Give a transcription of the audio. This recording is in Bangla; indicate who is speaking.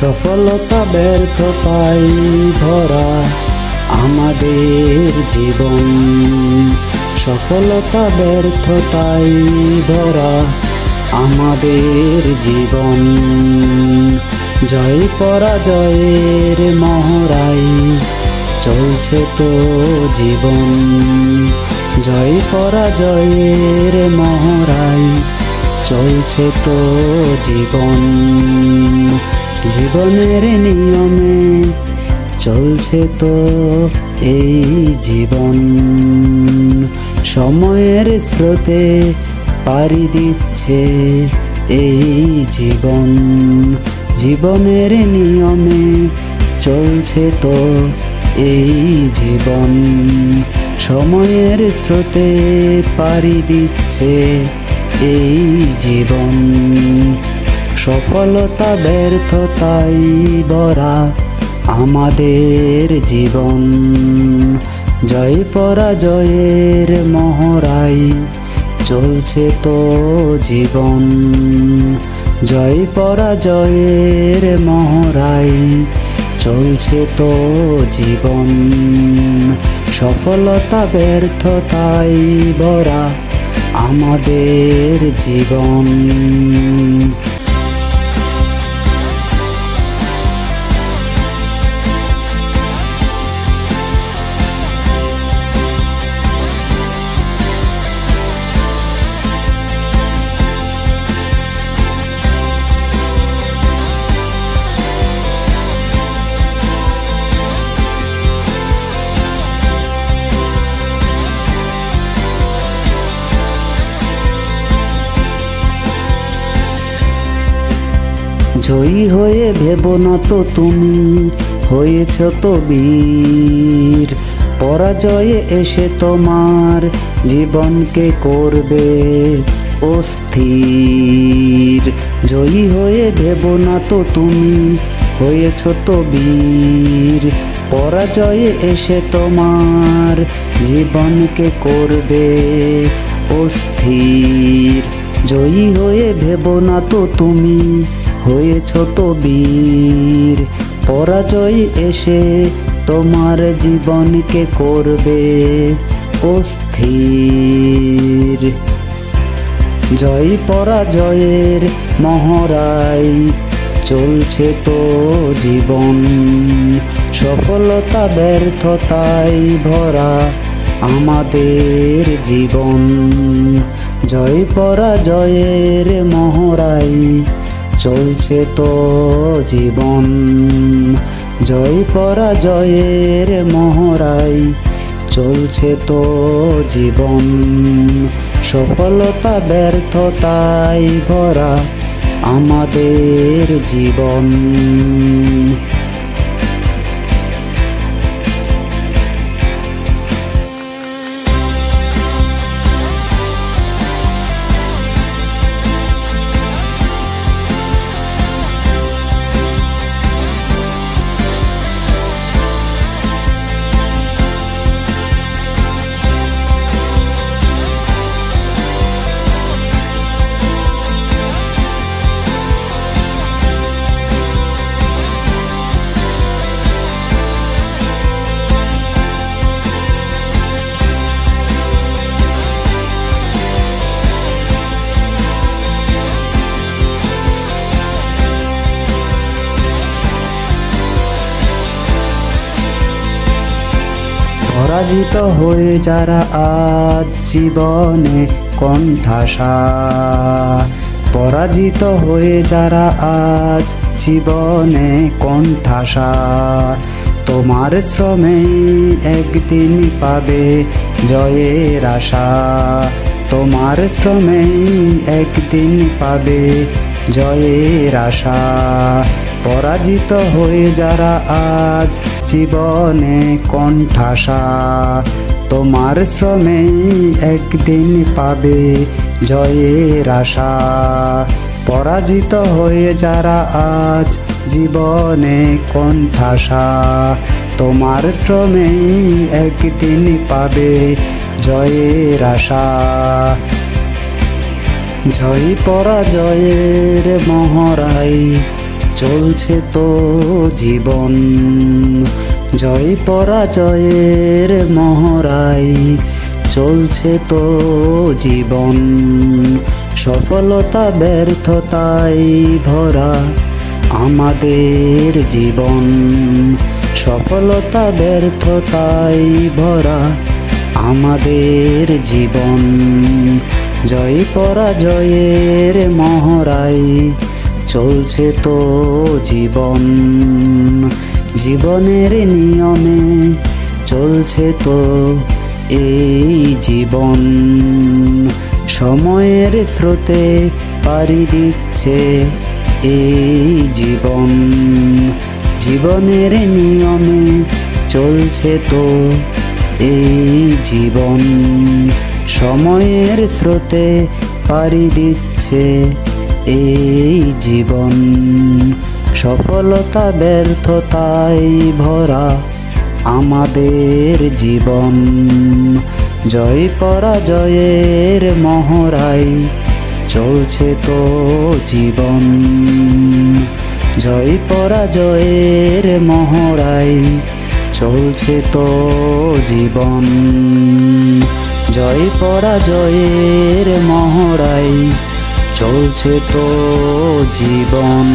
Speaker 1: সফলতা ব্যর্থ ব্যর্থতাই ভরা আমাদের জীবন। সফলতা ব্যর্থতাই ভরা আমাদের জীবন। জয় পরাজয়ের মহড়াই চলছে তো জীবন। জয় পরাজয়ের মহড়াই চলছে তো জীবন। জীবনের নিয়মে চলছে তো এই জীবন। সময়ের স্রোতে পাড়ি দিচ্ছে এই জীবন। জীবনের নিয়মে চলছে তো এই জীবন। সময়ের স্রোতে পাড়ি দিচ্ছে এই জীবন। সফলতা, ব্যর্থতাই বরা আমাদের জীবন। জয় পরাজয়ের মহড়াই চলছে তো জীবন। জয় পরাজয়ের মহড়াই চলছে তো জীবন। সফলতা, ব্যর্থতাই বরা আমাদের জীবন। জয়ী হয়ে ভেব না তো তুমি, হয়েছ তো বীর। পরাজয়ে এসে তোমার জীবনকে করবে অস্থির জয়ী হয়ে ভেব না তো তুমি, হয়েছ তো বীর। পরাজয়ে এসে তোমার জীবনকে করবে অস্থির জয়ী হয়ে ভেব না তো তুমি হয়েছ তো বীর। পরাজয় এসে তোমার জীবনকে করবে অস্থির। জয় পরাজয়ের মহড়াই চলছে তো জীবন। সফলতা ব্যর্থতাই ভরা আমাদের জীবন। জয় পরাজয়ের মহড়াই চলছে তো জীবন। জয় পরাজয়ের মহরাই চলছে তো জীবন। সফলতা ব্যর্থতাই ভরা আমাদের জীবন। পরাজিত হয়ে যারা আজ জীবনে কণ্ঠাসা, পরাজিত হয়ে যারা আজ জীবনে কণ্ঠাসা, তোমার শ্রমে একদিন পাবে জয়ের আশা, তোমার শ্রমে একদিন পাবে জয়ের আশা, পরাজিত হয়ে যারা আজ জীবনে কণ্ঠাসা। তোমার শ্রমেই একদিন পাবে জয়ের আশা। পরাজিত হয়ে যারা আজ জীবনে কণ্ঠাসা, তোমার শ্রমেই একদিন পাবে জয়ের আশা। জয় পরাজয়ের মহড়াই চলছে তো জীবন। জয় পরাজয়ের মহড়াই চলছে তো জীবন। সফলতা, ব্যর্থতাই ভরা আমাদের জীবন। সফলতা, ব্যর্থতাই ভরা আমাদের জীবন। জয় পরাজয়ের মহড়াই চলছে তো জীবন। জীবনের নিয়মে চলছে তো এই জীবন। সময়ের স্রোতে পাড়ি দিচ্ছে এই জীবন। জীবনের নিয়মে চলছে তো এই জীবন। সময়ের স্রোতে পাড়ি দিচ্ছে এই জীবন, সফলতা, ব্যর্থতাই ভরা আমাদের জীবন। জয় পরাজয়ের মহড়াই চলছে তো জীবন। জয় পরাজয়ের মহড়াই চলছে তো জীবন। জয় পরাজয়ের মহড়াই চলছে তো জীবন।